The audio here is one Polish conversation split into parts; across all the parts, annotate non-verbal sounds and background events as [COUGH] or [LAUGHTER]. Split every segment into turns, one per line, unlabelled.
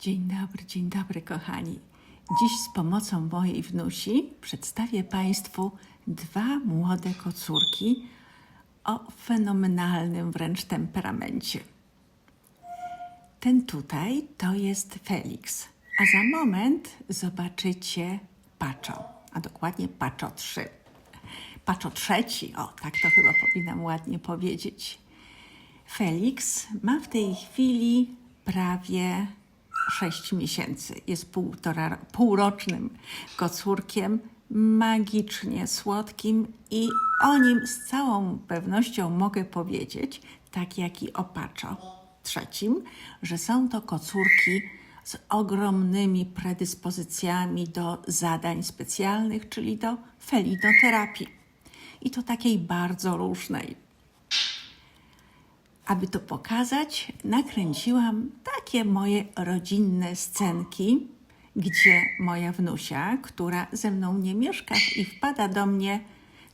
Dzień dobry, dzień dobry, kochani. Dziś z pomocą mojej wnusi przedstawię Państwu dwa młode kocurki o fenomenalnym wręcz temperamencie. Ten tutaj to jest Felix, a za moment zobaczycie Paczo, a dokładnie Paczo 3. Paczo trzeci, o tak to chyba powinnam ładnie powiedzieć. Felix ma w tej chwili prawie 6 miesięcy. Jest półtora, półrocznym kocurkiem, magicznie słodkim i o nim z całą pewnością mogę powiedzieć, tak jak i o Paczo trzecim, że są to kocurki z ogromnymi predyspozycjami do zadań specjalnych, czyli do felinoterapii. I to takiej bardzo różnej. Aby to pokazać, nakręciłam takie moje rodzinne scenki, gdzie moja wnusia, która ze mną nie mieszka i wpada do mnie,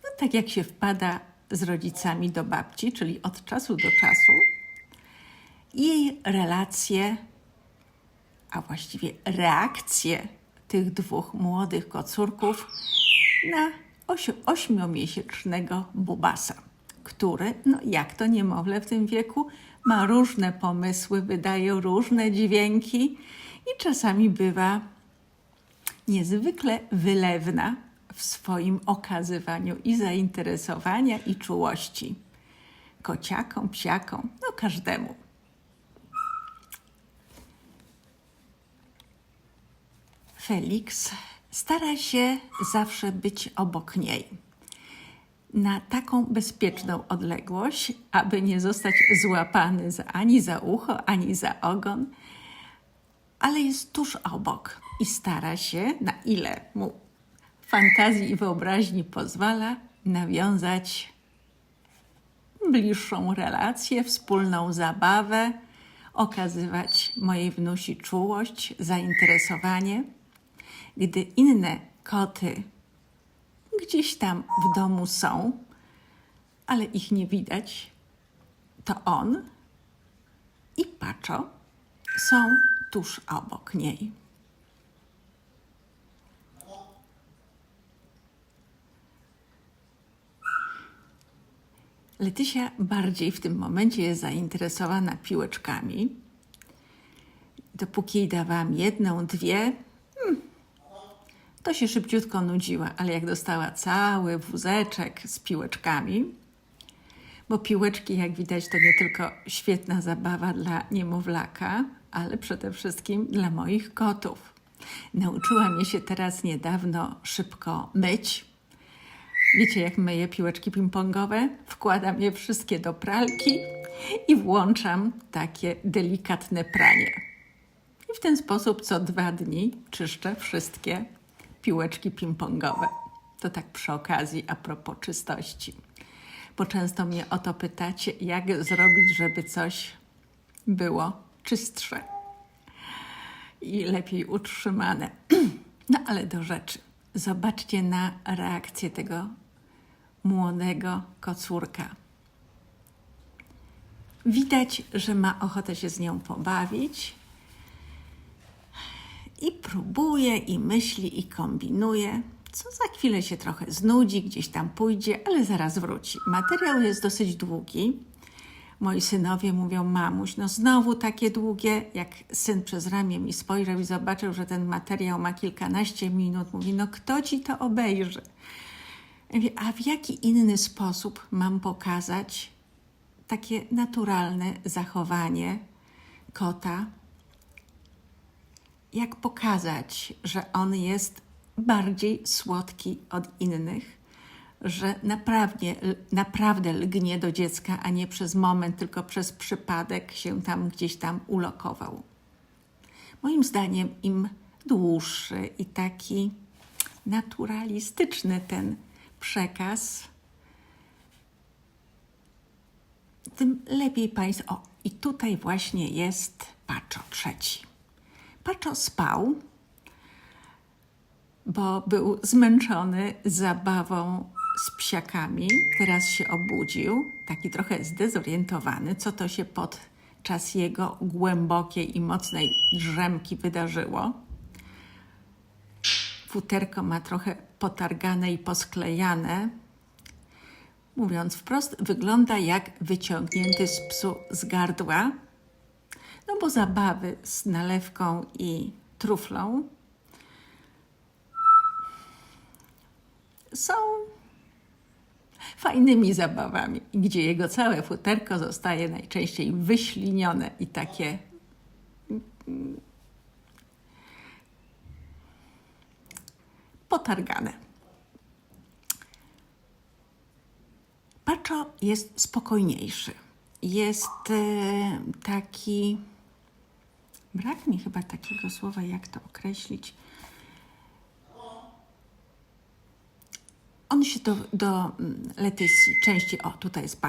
no tak jak się wpada z rodzicami do babci, czyli od czasu do czasu, jej relacje, a właściwie reakcje tych dwóch młodych kocurków na ośmiomiesięcznego Bubasa, który, no jak to niemowlę w tym wieku, ma różne pomysły, wydaje różne dźwięki i czasami bywa niezwykle wylewna w swoim okazywaniu i zainteresowania i czułości. Kociakom, psiakom, no każdemu. Felix stara się zawsze być obok niej. Na taką bezpieczną odległość, aby nie zostać złapany za, ani za ucho, ani za ogon, ale jest tuż obok i stara się, na ile mu fantazji i wyobraźni pozwala, nawiązać bliższą relację, wspólną zabawę, okazywać mojej wnusi czułość, zainteresowanie. Gdy inne koty gdzieś tam w domu są, ale ich nie widać, to on i Paczo są tuż obok niej. Letysia bardziej w tym momencie jest zainteresowana piłeczkami. Dopóki jej dawałam jedną, dwie, to się szybciutko nudziła, ale jak dostała cały wózeczek z piłeczkami, bo piłeczki, jak widać, to nie tylko świetna zabawa dla niemowlaka, ale przede wszystkim dla moich kotów. Nauczyłam je się teraz niedawno szybko myć. Wiecie, jak myję piłeczki ping-pongowe? Wkładam je wszystkie do pralki i włączam takie delikatne pranie. I w ten sposób co dwa dni czyszczę wszystkie piłeczki ping-pongowe. To tak przy okazji, a propos czystości. Bo często mnie o to pytacie, jak zrobić, żeby coś było czystsze i lepiej utrzymane. [CLEARS THROAT] No ale do rzeczy. Zobaczcie na reakcję tego młodego kocurka. Widać, że ma ochotę się z nią pobawić i próbuje, i myśli, i kombinuje, co za chwilę się trochę znudzi, gdzieś tam pójdzie, ale zaraz wróci. Materiał jest dosyć długi. Moi synowie mówią, mamuś, no znowu takie długie. Jak syn przez ramię mi spojrzał i zobaczył, że ten materiał ma kilkanaście minut, mówi, no kto ci to obejrzy? A w jaki inny sposób mam pokazać takie naturalne zachowanie kota? Jak pokazać, że on jest bardziej słodki od innych? że naprawdę, naprawdę lgnie do dziecka, a nie przez moment, tylko przez przypadek się tam gdzieś tam ulokował. Moim zdaniem, im dłuższy i taki naturalistyczny ten przekaz, tym lepiej Państwo. O, i tutaj właśnie jest Paczo trzeci. Paczo spał, bo był zmęczony zabawą z psiakami. Teraz się obudził, taki trochę zdezorientowany, co to się pod podczas jego głębokiej i mocnej drzemki wydarzyło. Futerko ma trochę potargane i posklejane. Mówiąc wprost, wygląda jak wyciągnięty z psu z gardła. No bo zabawy z nalewką i truflą są fajnymi zabawami, gdzie jego całe futerko zostaje najczęściej wyślinione i takie potargane. Paczo jest spokojniejszy. Jest e, taki. Brak mi chyba takiego słowa, jak to określić. On się do, do mm, Letysji częściej, o tutaj jest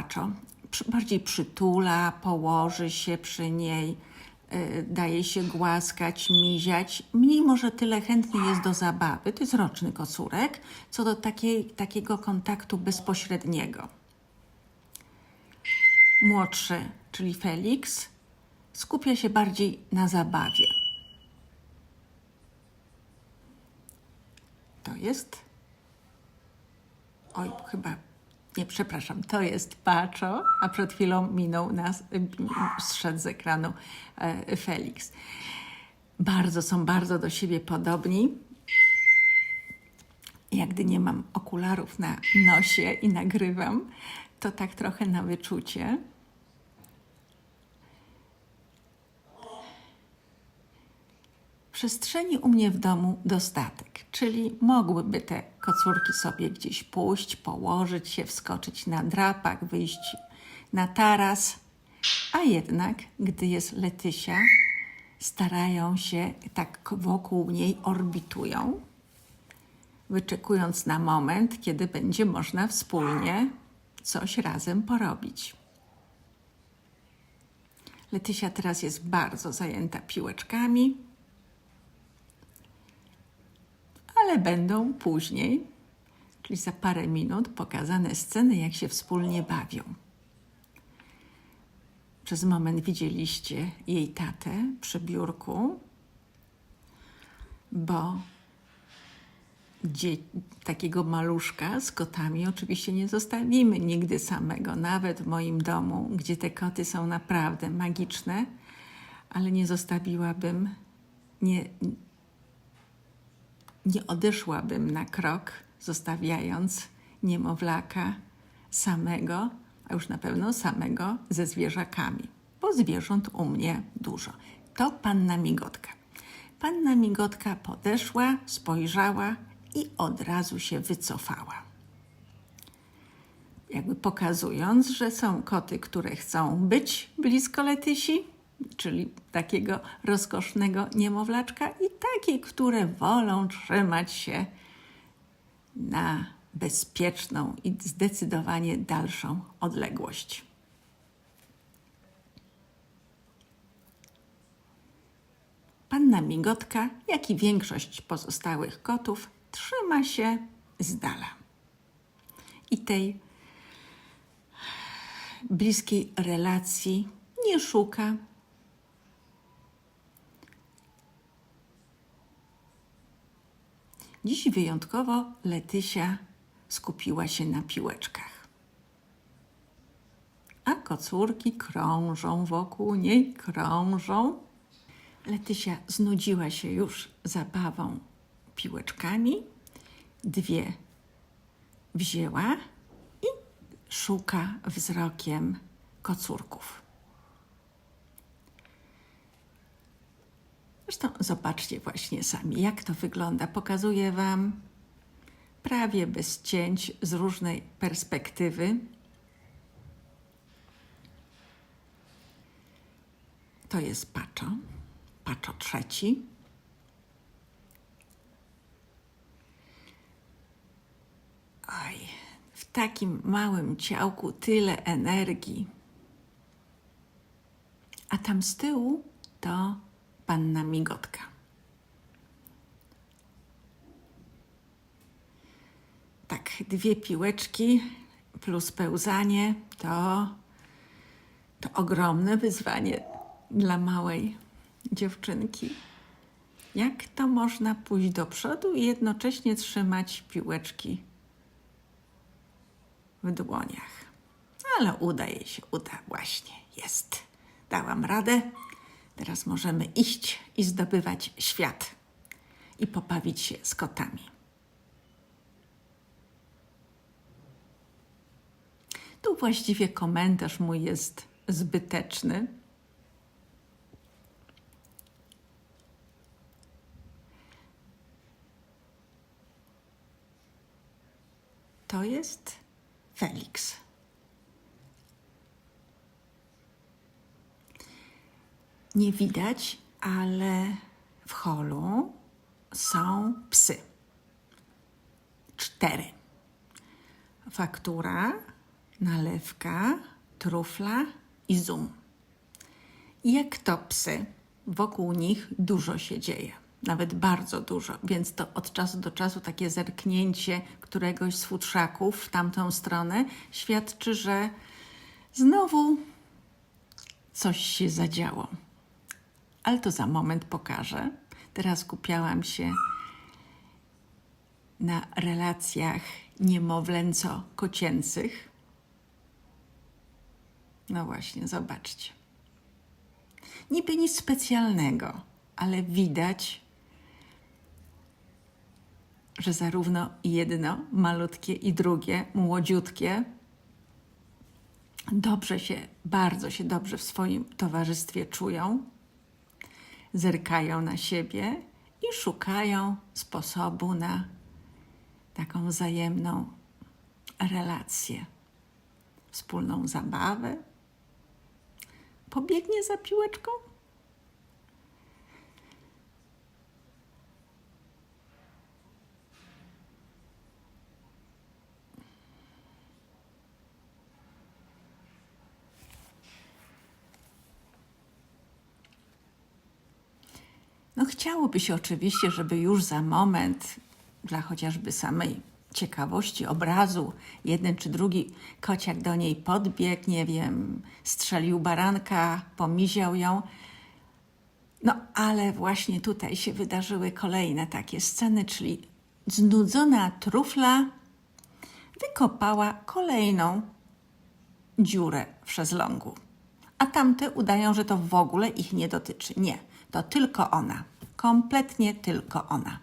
przy, bardziej przytula, położy się przy niej, y, daje się głaskać, miziać. Mniej może tyle chętny jest do zabawy, to jest roczny kocurek, co do takiej, takiego kontaktu bezpośredniego. Młodszy, czyli Felix, skupia się bardziej na zabawie. To jest Oj, chyba. Nie, przepraszam, to jest Pacho, a przed chwilą minął nas, zszedł z ekranu e, Felix. Bardzo są bardzo do siebie podobni. Jak gdy nie mam okularów na nosie i nagrywam, to tak trochę na wyczucie. Przestrzeni u mnie w domu dostatek, czyli mogłyby te kocurki sobie gdzieś pójść, położyć się, wskoczyć na drapak, wyjść na taras, a jednak, gdy jest Letysia, starają się tak wokół niej orbitują, wyczekując na moment, kiedy będzie można wspólnie coś razem porobić. Letysia teraz jest bardzo zajęta piłeczkami ale będą później, czyli za parę minut, pokazane sceny, jak się wspólnie bawią. Przez moment widzieliście jej tatę przy biurku, bo takiego maluszka z kotami oczywiście nie zostawimy nigdy samego, nawet w moim domu, gdzie te koty są naprawdę magiczne, ale nie zostawiłabym, nie, nie odeszłabym na krok, zostawiając niemowlaka samego, a już na pewno samego ze zwierzakami, bo zwierząt u mnie dużo. To panna Migotka. Panna Migotka podeszła, spojrzała i od razu się wycofała. Jakby pokazując, że są koty, które chcą być blisko Letysi, czyli takiego rozkosznego niemowlaczka, i takie, które wolą trzymać się na bezpieczną i zdecydowanie dalszą odległość. Panna Migotka, jak i większość pozostałych kotów, trzyma się z dala. I tej bliskiej relacji nie szuka, Dziś wyjątkowo Letysia skupiła się na piłeczkach. A kocurki krążą wokół niej, krążą. Letysia znudziła się już zabawą piłeczkami. Dwie wzięła i szuka wzrokiem kocurków. Zresztą zobaczcie właśnie sami, jak to wygląda. Pokazuję Wam prawie bez cięć z różnej perspektywy. To jest paczo, paczo trzeci. Oj, w takim małym ciałku tyle energii. A tam z tyłu to panna Migotka. Tak, dwie piłeczki plus pełzanie to To ogromne wyzwanie dla małej dziewczynki. Jak to można pójść do przodu i jednocześnie trzymać piłeczki w dłoniach? Ale uda jej się, uda, właśnie, jest. Dałam radę. Teraz możemy iść i zdobywać świat i pobawić się z kotami. Tu właściwie komentarz mój jest zbyteczny. To jest Felix. Nie widać, ale w holu są psy. Cztery. Faktura, nalewka, trufla i zoom. Jak to psy, wokół nich dużo się dzieje, nawet bardzo dużo, więc to od czasu do czasu takie zerknięcie któregoś z futrzaków w tamtą stronę świadczy, że znowu coś się zadziało. Ale to za moment pokażę. Teraz skupiałam się na relacjach niemowlęco-kocięcych. No właśnie, zobaczcie. Niby nic specjalnego, ale widać, że zarówno jedno malutkie i drugie młodziutkie dobrze się, bardzo się dobrze w swoim towarzystwie czują, zerkają na siebie i szukają sposobu na taką wzajemną relację, wspólną zabawę. Pobiegnie za piłeczką? No chciałoby się oczywiście, żeby już za moment, dla chociażby samej ciekawości obrazu, jeden czy drugi kociak do niej podbiegł, nie wiem, strzelił baranka, pomiział ją. No ale właśnie tutaj się wydarzyły kolejne takie sceny, czyli znudzona trufla wykopała kolejną dziurę w szezlongu. A tamte udają, że to w ogóle ich nie dotyczy. Nie, to tylko ona. Kompletnie tylko ona.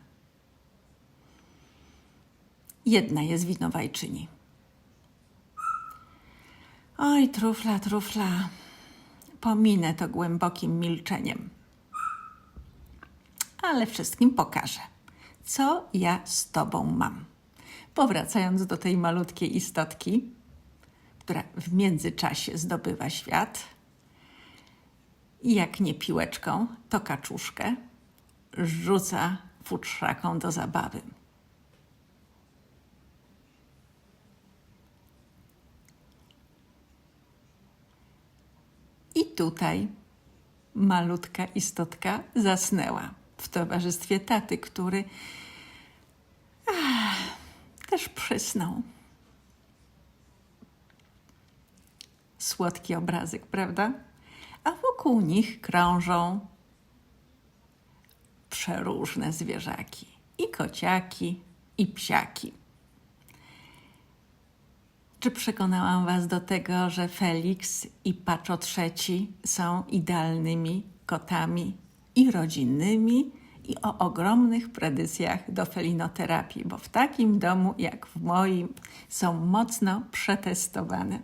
Jedna jest winowajczyni. Oj, trufla, trufla. Pominę to głębokim milczeniem. Ale wszystkim pokażę, co ja z tobą mam. Powracając do tej malutkiej istotki, która w międzyczasie zdobywa świat, jak nie piłeczką, to kaczuszkę rzuca futrzaką do zabawy. I tutaj malutka istotka zasnęła w towarzystwie taty, który ach, też przysnął. Słodki obrazek, prawda? A wokół nich krążą przeróżne zwierzaki i kociaki, i psiaki. Czy przekonałam Was do tego, że Felix i Paczo III są idealnymi kotami i rodzinnymi i o ogromnych tradycjach do felinoterapii, bo w takim domu jak w moim są mocno przetestowane.